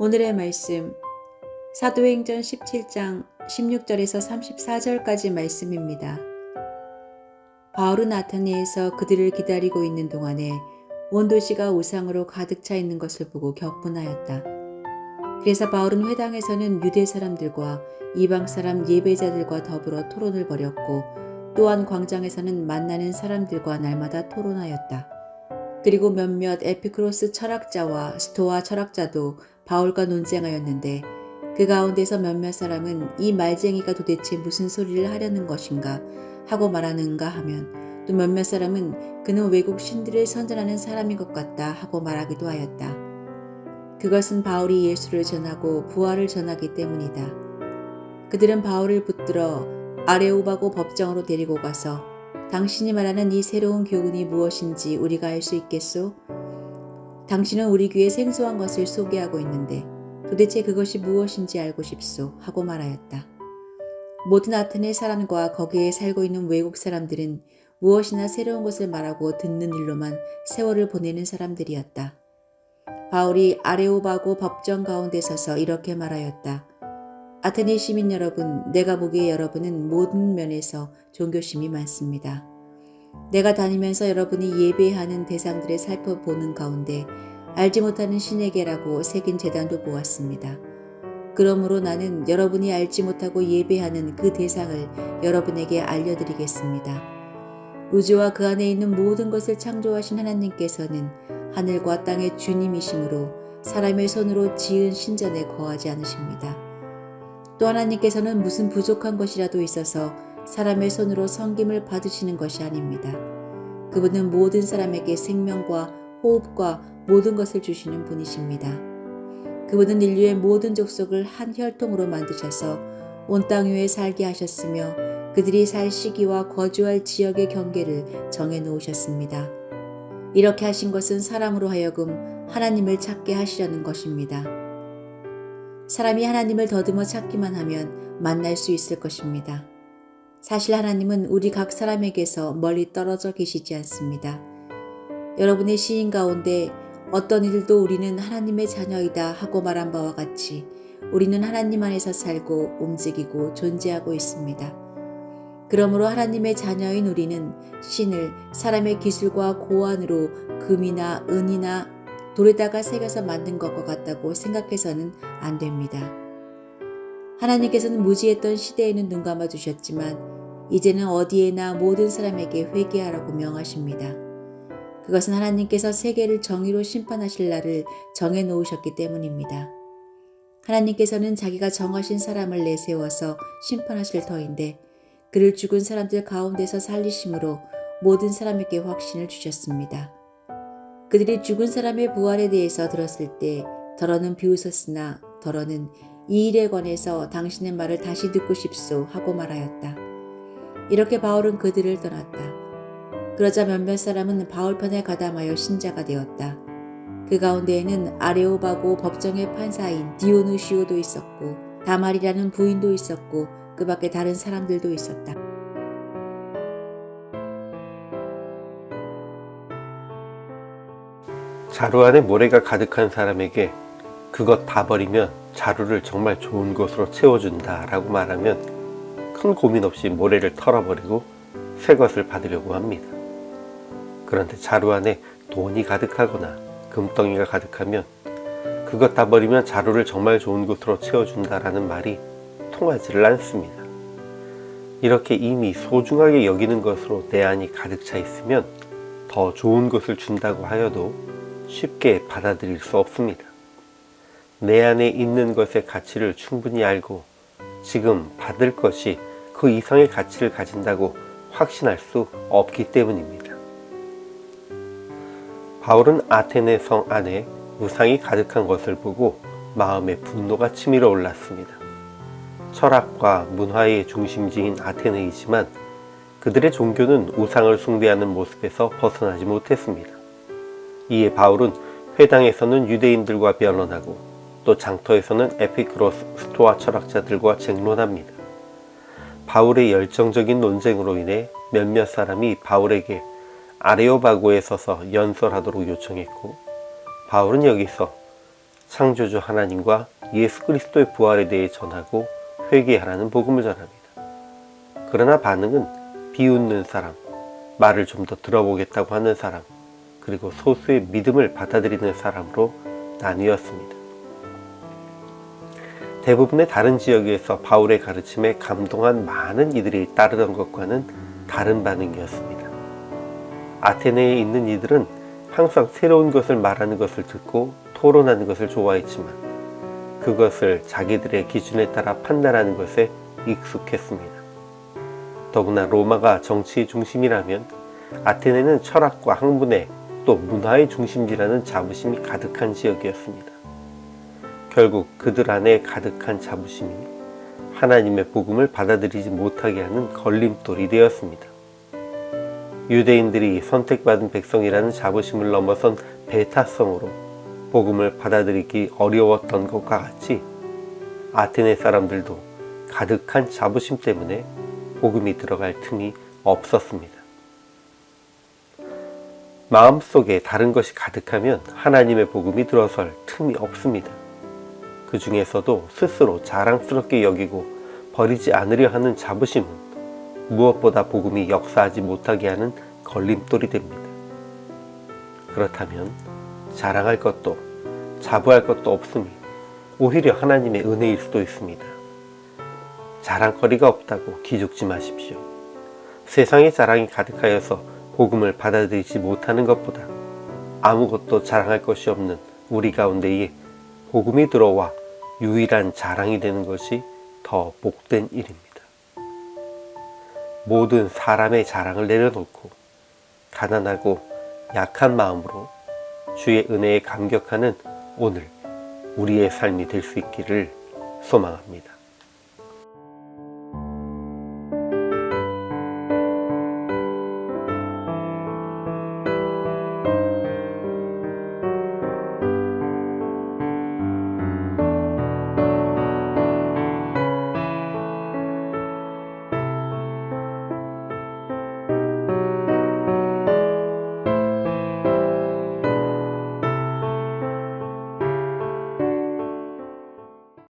오늘의 말씀 사도행전 17장 16절에서 34절까지 말씀입니다. 바울은 아테네에서 그들을 기다리고 있는 동안에 온 도시가 우상으로 가득 차 있는 것을 보고 격분하였다. 그래서 바울은 회당에서는 유대 사람들과 이방 사람 예배자들과 더불어 토론을 벌였고 또한 광장에서는 만나는 사람들과 날마다 토론하였다. 그리고 몇몇 에피크로스 철학자와 스토아 철학자도 바울과 논쟁하였는데 그 가운데서 몇몇 사람은 이 말쟁이가 도대체 무슨 소리를 하려는 것인가 하고 말하는가 하면 또 몇몇 사람은 그는 외국 신들을 선전하는 사람인 것 같다 하고 말하기도 하였다. 그것은 바울이 예수를 전하고 부활을 전하기 때문이다. 그들은 바울을 붙들어 아레오바고 법정으로 데리고 가서 당신이 말하는 이 새로운 교훈이 무엇인지 우리가 알 수 있겠소? 당신은 우리 귀에 생소한 것을 소개하고 있는데 도대체 그것이 무엇인지 알고 싶소 하고 말하였다. 모든 아테네 사람과 거기에 살고 있는 외국 사람들은 무엇이나 새로운 것을 말하고 듣는 일로만 세월을 보내는 사람들이었다. 바울이 아레오바고 법정 가운데 서서 이렇게 말하였다. 아테네 시민 여러분, 내가 보기에 여러분은 모든 면에서 종교심이 많습니다. 내가 다니면서 여러분이 예배하는 대상들을 살펴보는 가운데 알지 못하는 신에게라고 새긴 재단도 보았습니다. 그러므로 나는 여러분이 알지 못하고 예배하는 그 대상을 여러분에게 알려드리겠습니다. 우주와 그 안에 있는 모든 것을 창조하신 하나님께서는 하늘과 땅의 주님이시므로 사람의 손으로 지은 신전에 거하지 않으십니다. 또 하나님께서는 무슨 부족한 것이라도 있어서 사람의 손으로 섬김을 받으시는 것이 아닙니다. 그분은 모든 사람에게 생명과 호흡과 모든 것을 주시는 분이십니다. 그분은 인류의 모든 족속을 한 혈통으로 만드셔서 온 땅 위에 살게 하셨으며 그들이 살 시기와 거주할 지역의 경계를 정해 놓으셨습니다. 이렇게 하신 것은 사람으로 하여금 하나님을 찾게 하시려는 것입니다. 사람이 하나님을 더듬어 찾기만 하면 만날 수 있을 것입니다. 사실 하나님은 우리 각 사람에게서 멀리 떨어져 계시지 않습니다. 여러분의 시인 가운데 어떤 이들도 우리는 하나님의 자녀이다 하고 말한 바와 같이 우리는 하나님 안에서 살고 움직이고 존재하고 있습니다. 그러므로 하나님의 자녀인 우리는 신을 사람의 기술과 고안으로 금이나 은이나 돌에다가 새겨서 만든 것과 같다고 생각해서는 안 됩니다. 하나님께서는 무지했던 시대에는 눈 감아 주셨지만 이제는 어디에나 모든 사람에게 회개하라고 명하십니다. 그것은 하나님께서 세계를 정의로 심판하실 날을 정해 놓으셨기 때문입니다. 하나님께서는 자기가 정하신 사람을 내세워서 심판하실 터인데 그를 죽은 사람들 가운데서 살리심으로 모든 사람에게 확신을 주셨습니다. 그들이 죽은 사람의 부활에 대해서 들었을 때 더러는 비웃었으나 더러는 이 일에 관해서 당신의 말을 다시 듣고 싶소 하고 말하였다. 이렇게 바울은 그들을 떠났다. 그러자 몇몇 사람은 바울 편에 가담하여 신자가 되었다. 그 가운데에는 아레오바고 법정의 판사인 디오누시오도 있었고 다말이라는 부인도 있었고 그 밖에 다른 사람들도 있었다. 자루 안에 모래가 가득한 사람에게 그것 다 버리면 자루를 정말 좋은 곳으로 채워준다 라고 말하면 큰 고민 없이 모래를 털어버리고 새 것을 받으려고 합니다. 그런데 자루 안에 돈이 가득하거나 금덩이가 가득하면 그것 다 버리면 자루를 정말 좋은 곳으로 채워준다라는 말이 통하지를 않습니다. 이렇게 이미 소중하게 여기는 것으로 내 안이 가득 차 있으면 더 좋은 것을 준다고 하여도 쉽게 받아들일 수 없습니다. 내 안에 있는 것의 가치를 충분히 알고 지금 받을 것이 그 이상의 가치를 가진다고 확신할 수 없기 때문입니다. 바울은 아테네 성 안에 우상이 가득한 것을 보고 마음에 분노가 치밀어 올랐습니다. 철학과 문화의 중심지인 아테네이지만 그들의 종교는 우상을 숭배하는 모습에서 벗어나지 못했습니다. 이에 바울은 회당에서는 유대인들과 변론하고 또 장터에서는 에피크로스 스토아 철학자들과 쟁론합니다. 바울의 열정적인 논쟁으로 인해 몇몇 사람이 바울에게 아레오바고에 서서 연설하도록 요청했고 바울은 여기서 창조주 하나님과 예수 그리스도의 부활에 대해 전하고 회개하라는 복음을 전합니다. 그러나 반응은 비웃는 사람, 말을 좀 더 들어보겠다고 하는 사람, 그리고 소수의 믿음을 받아들이는 사람으로 나뉘었습니다. 대부분의 다른 지역에서 바울의 가르침에 감동한 많은 이들이 따르던 것과는 다른 반응이었습니다. 아테네에 있는 이들은 항상 새로운 것을 말하는 것을 듣고 토론하는 것을 좋아했지만 그것을 자기들의 기준에 따라 판단하는 것에 익숙했습니다. 더구나 로마가 정치의 중심이라면 아테네는 철학과 학문의 또 문화의 중심지라는 자부심이 가득한 지역이었습니다. 결국 그들 안에 가득한 자부심이 하나님의 복음을 받아들이지 못하게 하는 걸림돌이 되었습니다. 유대인들이 선택받은 백성이라는 자부심을 넘어선 배타성으로 복음을 받아들이기 어려웠던 것과 같이 아테네 사람들도 가득한 자부심 때문에 복음이 들어갈 틈이 없었습니다. 마음속에 다른 것이 가득하면 하나님의 복음이 들어설 틈이 없습니다. 그 중에서도 스스로 자랑스럽게 여기고 버리지 않으려 하는 자부심은 무엇보다 복음이 역사하지 못하게 하는 걸림돌이 됩니다. 그렇다면 자랑할 것도 자부할 것도 없음이 오히려 하나님의 은혜일 수도 있습니다. 자랑거리가 없다고 기죽지 마십시오. 세상에 자랑이 가득하여서 복음을 받아들이지 못하는 것보다 아무것도 자랑할 것이 없는 우리 가운데에 복음이 들어와 유일한 자랑이 되는 것이 더 복된 일입니다. 모든 사람의 자랑을 내려놓고 가난하고 약한 마음으로 주의 은혜에 감격하는 오늘 우리의 삶이 될 수 있기를 소망합니다.